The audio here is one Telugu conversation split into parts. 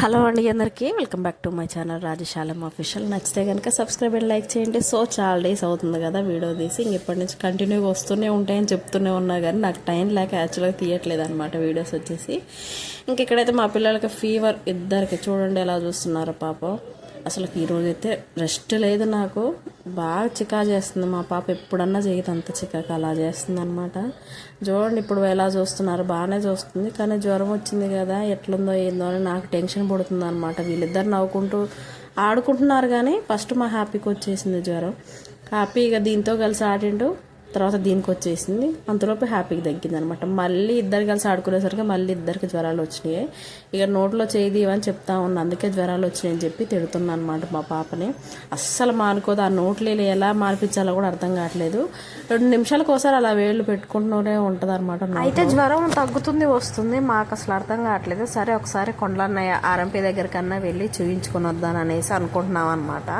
హలో అండి అందరికీ. Welcome back to my channel Rajashalam official నచ్చితే కనుక సబ్స్క్రైబ్ అండ్ లైక్ చేయండి. సో చాలా డేస్ అవుతుంది కదా వీడియో తీసి. ఇంకెప్పటి నుంచి కంటిన్యూగా వస్తూనే ఉంటాయని చెప్తూనే ఉన్నా కానీ నాకు టైం లేక యాక్చువల్గా తీయట్లేదు అనమాట వీడియోస్ వచ్చేసి. ఇంక ఇక్కడైతే మా పిల్లలకి ఫీవర్ ఇద్దరికి చూడండి ఎలా చూస్తున్నారు పాపం. అసలు ఈరోజు అయితే రెస్ట్ లేదు నాకు. బాగా చికా చేస్తుంది మా పాప ఎప్పుడన్నా చేయదు అంత చికాకు అలా చేస్తుంది అనమాట చూడండి ఇప్పుడు ఎలా చూస్తున్నారు. బాగానే చూస్తుంది కానీ జ్వరం వచ్చింది కదా ఎట్లుందో ఏందో అని నాకు టెన్షన్ పడుతుంది అనమాట వీళ్ళిద్దరు నవ్వుకుంటూ ఆడుకుంటున్నారు కానీ ఫస్ట్ మా హ్యాపీకి వచ్చేసింది జ్వరం. హ్యాపీగా దీంతో కలిసి ఆడిండు. తర్వాత దీనికి వచ్చేసింది అంతలోపు హ్యాపీగా తగ్గింది అనమాట మళ్ళీ ఇద్దరు కలిసి ఆడుకునేసరికి మళ్ళీ ఇద్దరికి జ్వరాలు వచ్చినాయి. ఇక నోట్లో చేయి అని చెప్తా ఉన్నా అందుకే జ్వరాలు వచ్చినాయి అని చెప్పి తిడుతున్నా అనమాట మా పాపని. అస్సలు మానుకోదు. ఆ నోట్లో ఎలా మార్పించాలో కూడా అర్థం కావట్లేదు. రెండు నిమిషాలకు ఒకసారి అలా వేళ్ళు పెట్టుకుంటూనే ఉంటుంది అనమాట అయితే జ్వరం తగ్గుతుంది వస్తుంది. మాకు అసలు అర్థం కావట్లేదు. సరే ఒకసారి కొండలన్నయ్య ఆర్ఎంపీ దగ్గరికన్నా వెళ్ళి చూయించుకొని వద్దాననేసి అనుకుంటున్నాం అనమాట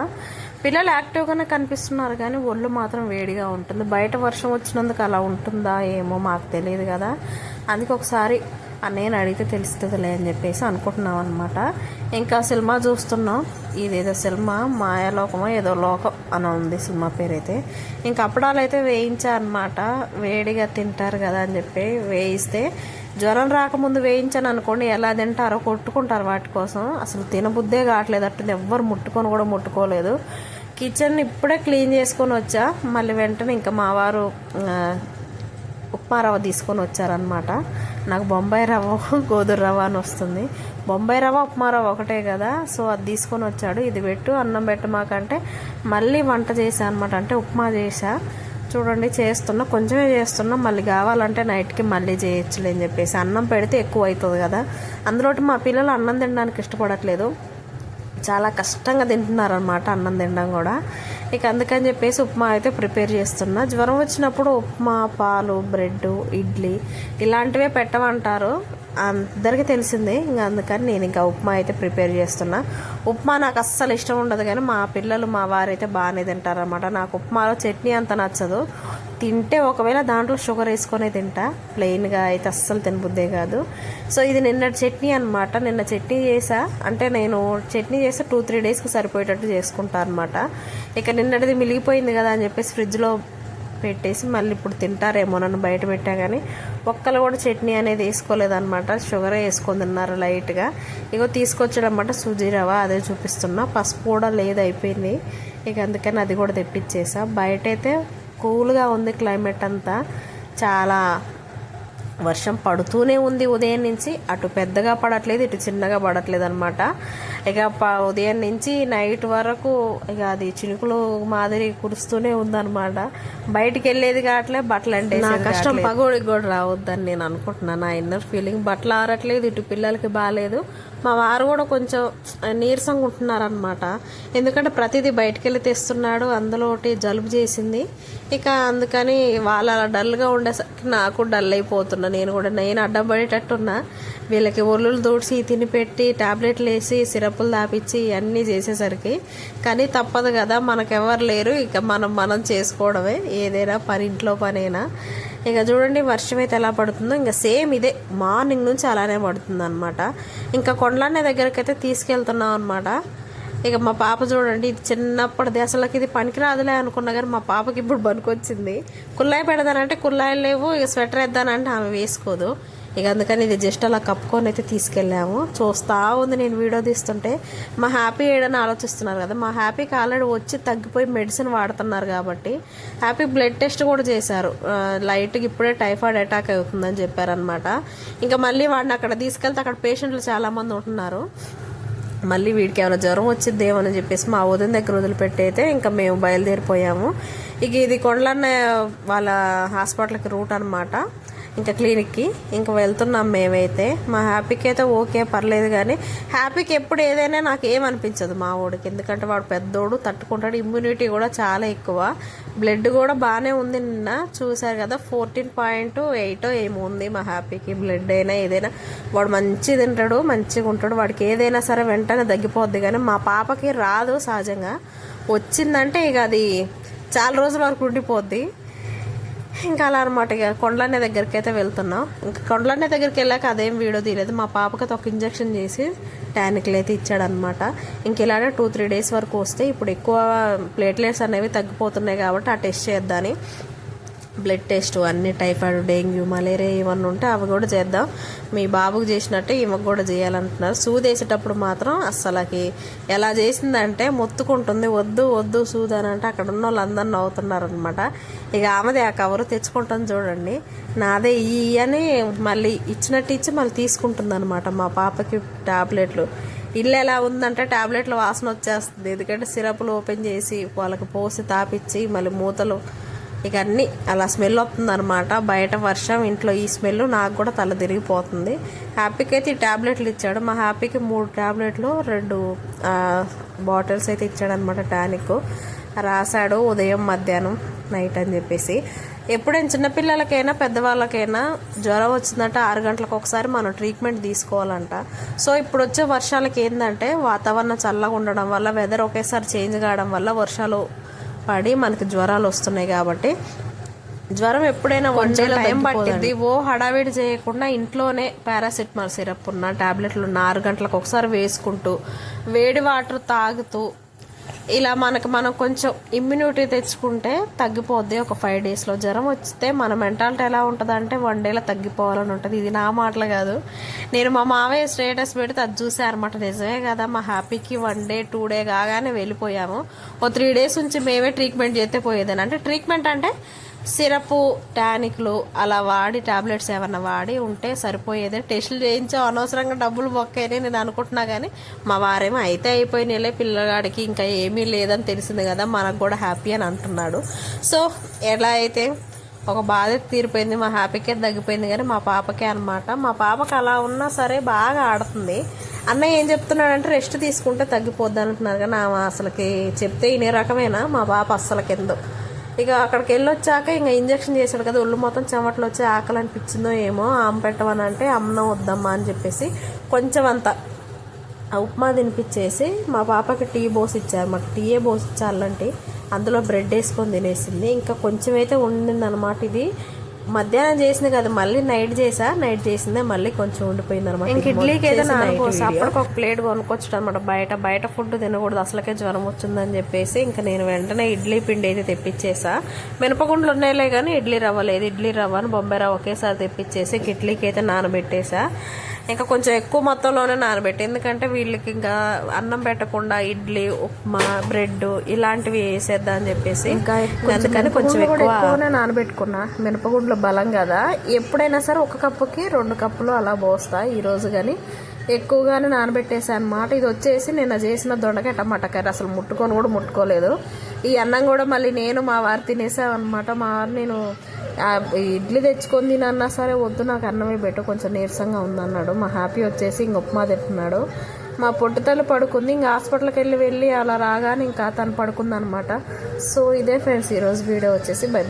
పిల్లలు యాక్టివ్గానే కనిపిస్తున్నారు కానీ ఒళ్ళు మాత్రం వేడిగా ఉంటుంది. బయట వర్షం వచ్చినందుకు అలా ఉంటుందా ఏమో మాకు తెలియదు కదా. అందుకే ఒకసారి నేను అడిగితే తెలుస్తుందిలే అని చెప్పేసి అనుకుంటున్నాం అనమాట ఇంకా సినిమా చూస్తున్నాం. ఇదేదో సినిమా మాయాలోకమో ఏదో లోకం అని ఉంది సినిమా పేరు అయితే ఇంకా అప్పడాలు అయితే వేయించారనమాట వేడిగా తింటారు కదా అని చెప్పి వేయిస్తే జ్వరం రాకముందు వేయించాను అనుకోండి ఎలా తింటారో కొట్టుకుంటారు వాటి కోసం. అసలు తినబుద్దే కావట్లేదు అట్టుంది ఎవ్వరు ముట్టుకొని కూడా ముట్టుకోలేదు. కిచెన్ ఇప్పుడే క్లీన్ చేసుకొని వచ్చా మళ్ళీ వెంటనే ఇంకా మా వారు ఉప్మా రవ్వ తీసుకొని వచ్చారనమాట నాకు బొంబాయి రవ్వ గోధుమ రవ్వ అని వస్తుంది. బొంబాయి రవ్వ ఉప్మా రవ్వ ఒకటే కదా సో అది తీసుకొని వచ్చాడు. ఇది పెట్టు అన్నం పెట్టమాకంటే మళ్ళీ వంట చేశా అనమాట అంటే ఉప్మా చేశా. చూడండి చేస్తున్నా కొంచెమే చేస్తున్నా మళ్ళీ కావాలంటే నైట్కి మళ్ళీ చేయొచ్చులే అని చెప్పేసి. అన్నం పెడితే ఎక్కువ అవుతుంది కదా. అందులోటి మా పిల్లలు అన్నం తినడానికి ఇష్టపడట్లేదు. చాలా కష్టంగా తింటున్నారనమాట అన్నం తినడం కూడా. ఇక అందుకని చెప్పేసి ఉప్మా అయితే ప్రిపేర్ చేస్తున్నా. జ్వరం వచ్చినప్పుడు ఉప్మా పాలు బ్రెడ్ ఇడ్లీ ఇలాంటివే పెట్టమంటారు. అందరికీ తెలిసిందే ఇంకా అందుకని నేను ఇంకా ఉప్మా అయితే ప్రిపేర్ చేస్తున్నా. ఉప్మా నాకు అస్సలు ఇష్టం ఉండదు కానీ మా పిల్లలు మా వారైతే బాగానే తింటారనమాట నాకు ఉప్మాలో చట్నీ అంత నచ్చదు. తింటే ఒకవేళ దాంట్లో షుగర్ వేసుకొని తింటా. ప్లెయిన్గా అయితే అస్సలు తినబుద్దే కాదు. సో ఇది నిన్న చట్నీ అనమాట నిన్న చట్నీ చేసా. అంటే నేను చట్నీ చేస్తే టూ త్రీ డేస్కి సరిపోయేటట్టు చేసుకుంటా అనమాట ఇక నిన్నటిది మిలిగిపోయింది కదా అని చెప్పేసి ఫ్రిడ్జ్లో పెట్టేసి మళ్ళీ ఇప్పుడు తింటారేమో నన్ను బయట పెట్టా కానీ ఒక్కలు కూడా చట్నీ అనేది వేసుకోలేదన్నమాట షుగరే వేసుకొని తిన్నారు లైట్గా. ఇగో తీసుకొచ్చాడనమాట సూజీ అదే చూపిస్తున్నా. పసుపు కూడా లేదు అయిపోయింది. ఇక అందుకని అది కూడా తెప్పించేసా. బయట అయితే కూల్గా ఉంది క్లైమేట్ అంతా. చాలా వర్షం పడుతూనే ఉంది ఉదయం నుంచి. అటు పెద్దగా పడట్లేదు ఇటు చిన్నగా పడట్లేదు అనమాట ఇక ఉదయం నుంచి నైట్ వరకు ఇక అది చినుకులు మాదిరి కురుస్తూనే ఉందన్నమాట. బయటికి వెళ్ళేది కావట్లే బట్టలు అంటే నా కష్టం పగోడికి కూడా రావద్దని నేను అనుకుంటున్నాను. నా ఇన్నర్ ఫీలింగ్ బట్టలు ఆరట్లేదు ఇటు పిల్లలకి బాగాలేదు. మా వారు కూడా కొంచెం నీరసంగా ఉంటున్నారనమాట ఎందుకంటే ప్రతిదీ బయటికి వెళ్ళి తెస్తున్నాడు అందులో ఒకటి జలుబు చేసింది. ఇక అందుకని వాళ్ళు అలా డల్గా ఉండేసరికి నాకు డల్ అయిపోతున్నా. నేను కూడా నేను అడ్డం పడేటట్టున్నా. వీళ్ళకి ఒళ్ళు దూడ్చి తినిపెట్టి టాబ్లెట్లు వేసి సిరప్లు దాపిచ్చి అన్నీ చేసేసరికి. కానీ తప్పదు కదా మనకెవరు లేరు. ఇక మనం మనం చేసుకోవడమే. ఏదైనా పని ఇంట్లో పనైనా? ఇక చూడండి వర్షం అయితే ఎలా పడుతుందో. ఇంకా సేమ్ ఇదే మార్నింగ్ నుంచి అలానే పడుతుంది అనమాట ఇంకా కొండలనే దగ్గరికి అయితే తీసుకెళ్తున్నాం అనమాట ఇక మా పాప చూడండి ఇది చిన్నప్పటిది. అసలుకి ఇది పనికిరాదులే అనుకున్నా కానీ మా పాపకి ఇప్పుడు పనికొచ్చింది కుల్లాయి పెడదానంటే కుల్లాయిలు లేవు ఇక స్వెటర్ వేద్దానంటే ఆమె వేసుకోదు. ఇక అందుకని ఇది జస్ట్ అలా కప్పుకొని అయితే తీసుకెళ్ళాము. చూస్తా ఉంది నేను వీడియో తీస్తుంటే. మా హ్యాపీ ఏడని ఆలోచిస్తున్నారు కదా. మా హ్యాపీకి ఆల్రెడీ వచ్చి తగ్గిపోయి మెడిసిన్ వాడుతున్నారు కాబట్టి. హ్యాపీ బ్లడ్ టెస్ట్ కూడా చేశారు. లైట్గా ఇప్పుడే టైఫాయిడ్ అటాక్ అవుతుందని చెప్పారనమాట ఇంకా మళ్ళీ వాడిని అక్కడ తీసుకెళ్తే అక్కడ పేషెంట్లు చాలామంది ఉంటున్నారు. మళ్ళీ వీడికి ఏమైనా జ్వరం వచ్చిద్దేమని చెప్పేసి మా వదిన దగ్గర వదిలిపెట్టి అయితే ఇంకా మేము బయలుదేరిపోయాము. ఇక ఇది కొండలన్న వాళ్ళ హాస్పిటల్కి రూట్ అనమాట ఇంకా క్లినిక్కి. ఇంకా వెళ్తున్నాం మేమైతే. మా హ్యాపీకి అయితే ఓకే పర్లేదు కానీ హ్యాపీకి ఎప్పుడు ఏదైనా నాకు ఏమనిపించదు మా వాడికి ఎందుకంటే వాడు పెద్దోడు తట్టుకుంటాడు ఇమ్యూనిటీ కూడా చాలా ఎక్కువ. బ్లడ్ కూడా బాగానే ఉంది నిన్న. చూశారు కదా ఫోర్టీన్ పాయింట్ ఎయిట్ ఏమో ఉంది మా హ్యాపీకి. బ్లడ్ అయినా ఏదైనా వాడు మంచి తింటాడు మంచిగా ఉంటాడు. వాడికి ఏదైనా సరే వెంటనే తగ్గిపోద్ది కానీ మా పాపకి రాదు సహజంగా. వచ్చిందంటే ఇక అది చాలా రోజుల వరకు ఉండిపోద్ది. ఇంకా అలా అనమాట ఇక కొండలనే దగ్గరికి అయితే వెళ్తున్నాం. ఇంకా కొండలనే దగ్గరికి వెళ్ళాక అదేం వీడియో తీయలేదు. మా పాపకి ఒక ఇంజక్షన్ చేసి టానిక్లు అయితే ఇచ్చాడనమాట ఇంక ఇలానే టూ త్రీ డేస్ వరకు వస్తే ఇప్పుడు ఎక్కువ ప్లేట్లెట్స్ అనేవి తగ్గిపోతున్నాయి కాబట్టి ఆ టెస్ట్ చేద్దాని బ్లడ్ టెస్ట్ అన్ని టైఫాయిడ్ డెంగ్యూ మలేరియా ఇవన్నీ ఉంటే అవి కూడా చేద్దాం. మీ బాబుకు చేసినట్టే ఈమెకు కూడా చేయాలంటున్నారు. సూదేసేటప్పుడు మాత్రం అస్సలకి ఎలా చేసిందంటే మొత్తుకుంటుంది. వద్దు వద్దు సూద్ అని అంటే అక్కడ ఉన్న వాళ్ళందరూ నవ్వుతున్నారు ఇక ఆమెది ఆ కవరు తెచ్చుకుంటాను చూడండి. నాదే ఈ అని మళ్ళీ ఇచ్చినట్టు ఇచ్చి మళ్ళీ తీసుకుంటుంది అనమాట మా పాపకి టాబ్లెట్లు. ఇల్లు ఎలా ఉందంటే టాబ్లెట్ల వాసన వచ్చేస్తుంది. ఎందుకంటే సిరప్లు ఓపెన్ చేసి వాళ్ళకి పోసి తాపిచ్చి మళ్ళీ మూతలు ఇక అన్నీ అలా స్మెల్ వస్తుంది అనమాట బయట వర్షం ఇంట్లో ఈ స్మెల్ నాకు కూడా తల తిరిగిపోతుంది. హ్యాపీకి అయితే ఈ ట్యాబ్లెట్లు ఇచ్చాడు. మా హ్యాపీకి మూడు ట్యాబ్లెట్లు రెండు బాటిల్స్ అయితే ఇచ్చాడు అనమాట టానిక్. రాశాడు ఉదయం మధ్యాహ్నం నైట్ అని చెప్పేసి. ఎప్పుడైనా చిన్నపిల్లలకైనా పెద్దవాళ్ళకైనా జ్వరం వచ్చిందంటే ఆరు గంటలకు ఒకసారి మనం ట్రీట్మెంట్ తీసుకోవాలంట. సో ఇప్పుడు వచ్చే వర్షాలకి ఏంటంటే వాతావరణం చల్లగా ఉండడం వల్ల వెదర్ ఒకేసారి చేంజ్ కావడం వల్ల వర్షాలు పడి మనకి జ్వరాలు వస్తున్నాయి కాబట్టి జ్వరం ఎప్పుడైనా వన్ టైం పట్టింది ఓ హడావిడి చేయకుండా ఇంట్లోనే పారాసిటమాల్ సిరప్ ఉన్న టాబ్లెట్లు ఉన్న ఆరు గంటలకు ఒకసారి వేసుకుంటూ వేడి వాటర్ తాగుతూ ఇలా మనకు మనం కొంచెం ఇమ్యూనిటీ తెచ్చుకుంటే తగ్గిపోద్ది. ఒక ఫైవ్ డేస్లో జ్వరం వస్తే మన మెంటాలిటీ ఎలా ఉంటుంది అంటే వన్ డేలో తగ్గిపోవాలని ఉంటుంది. ఇది నా మాటలు కాదు. నేను మా మావయ్య స్టేటస్ పెడితే అది చూసా అనమాట నిజమే కదా మా హ్యాపీకి వన్ డే టూ డే కాగానే వెళ్ళిపోయాము. ఓ త్రీ డేస్ నుంచి మేమే ట్రీట్మెంట్ చేస్తే పోయేదని అంటే ట్రీట్మెంట్ అంటే సిరప్ టానిక్లు అలా వాడి టాబ్లెట్స్ ఏమన్నా వాడి ఉంటే సరిపోయేది. టెస్టులు చేయించే అనవసరంగా డబ్బులు బొక్కని నేను అనుకుంటున్నా కానీ మా వారేమో అయితే అయిపోయినాయిలే పిల్లగాడికి ఇంకా ఏమీ లేదని తెలిసింది కదా మనకు కూడా హ్యాపీ అని అంటున్నాడు. సో ఎలా అయితే ఒక బాధ తీరిపోయింది మా హ్యాపీకే తగ్గిపోయింది కానీ మా పాపకే అనమాట మా పాపకి అలా ఉన్నా సరే బాగా ఆడుతుంది. అన్నయ్య ఏం చెప్తున్నాడంటే రెస్ట్ తీసుకుంటే తగ్గిపోద్ది అంటున్నారు కానీ ఆమె అసలుకి చెప్తే ఇనే రకమేనా? మా పాప అస్సలకి ఎందో ఇక అక్కడికి వెళ్ళొచ్చాక ఇంకా ఇంజక్షన్ చేశాడు కదా ఒళ్ళు మొత్తం చెమటలు వచ్చి ఆకలి అనిపించిందో ఏమో ఆమె పెట్టమని అంటే అమ్మ వద్దమ్మా అని చెప్పేసి కొంచెం అంత ఆ ఉప్మా తినిపించేసి మా పాపకి టీ బోస్ ఇచ్చారు. మాకు టీయే బోస్ ఇచ్చాలంటే అందులో బ్రెడ్ వేసుకొని తినేసింది. ఇంకా కొంచెం అయితే ఉండిందనమాట ఇది. మధ్యాహ్నం చేసింది కదా మళ్ళీ నైట్ చేసా. నైట్ చేసిందే మళ్ళీ కొంచెం ఉండిపోయింది అనమాట ఇంక ఇడ్లీకి ఏదో నానుకోసం అప్పటికి ఒక ప్లేట్ కొనుక్కొచ్చు అనమాట బయట బయట ఫుడ్ తినకూడదు. అసలుకే జ్వరం వచ్చిందని చెప్పేసి ఇంకా నేను వెంటనే ఇడ్లీ పిండి అయితే తెప్పించేసా. మినపగుండ్లు ఉన్నాయిలే కానీ ఇడ్లీ రవ్వ లేదు. ఇడ్లీ రవ్వను బొంబాయి రవ్వ ఒకేసారి తెప్పించేసి ఇంక ఇడ్లీకి అయితే నానబెట్టేసా. ఇంకా కొంచెం ఎక్కువ మొత్తంలోనే నానబెట్టి ఎందుకంటే వీళ్ళకి ఇంకా అన్నం పెట్టకుండా ఇడ్లీ ఉప్మా బ్రెడ్ ఇలాంటివి వేసేద్దాం అని చెప్పేసి ఇంకా అందుకని కొంచెం ఎక్కువనే నానబెట్టుకున్నా. మినపగుండ్లు బలం కదా. ఎప్పుడైనా సరే ఒక కప్పుకి రెండు కప్పులు అలా పోస్తా ఈ రోజు కానీ ఎక్కువగానే నానబెట్టేసాను అనమాట ఇది వచ్చేసి నిన్న చేసిన దొండకాయ టమాటా కర్రీ. అసలు ముట్టుకొని కూడా ముట్టుకోలేదు. ఈ అన్నం కూడా మళ్ళీ నేను మా వారు తినేసామన్నమాట అనమాట మా వారు నేను ఇడ్లీ తెచ్చుకొని తినన్నా సరే వద్దు నాకు అన్నమే పెట్టు కొంచెం నీరసంగా ఉందన్నాడు. మా హ్యాపీ వచ్చేసి ఇంక ఉప్మా తింటున్నాడు. మా పొట్టుతల్లి పడుకుంది. ఇంకా హాస్పిటల్కి వెళ్ళి వెళ్ళి అలా రాగానే ఇంకా తను పడుకుందనమాట సో ఇదే ఫ్రెండ్స్ ఈరోజు వీడియో వచ్చేసి బై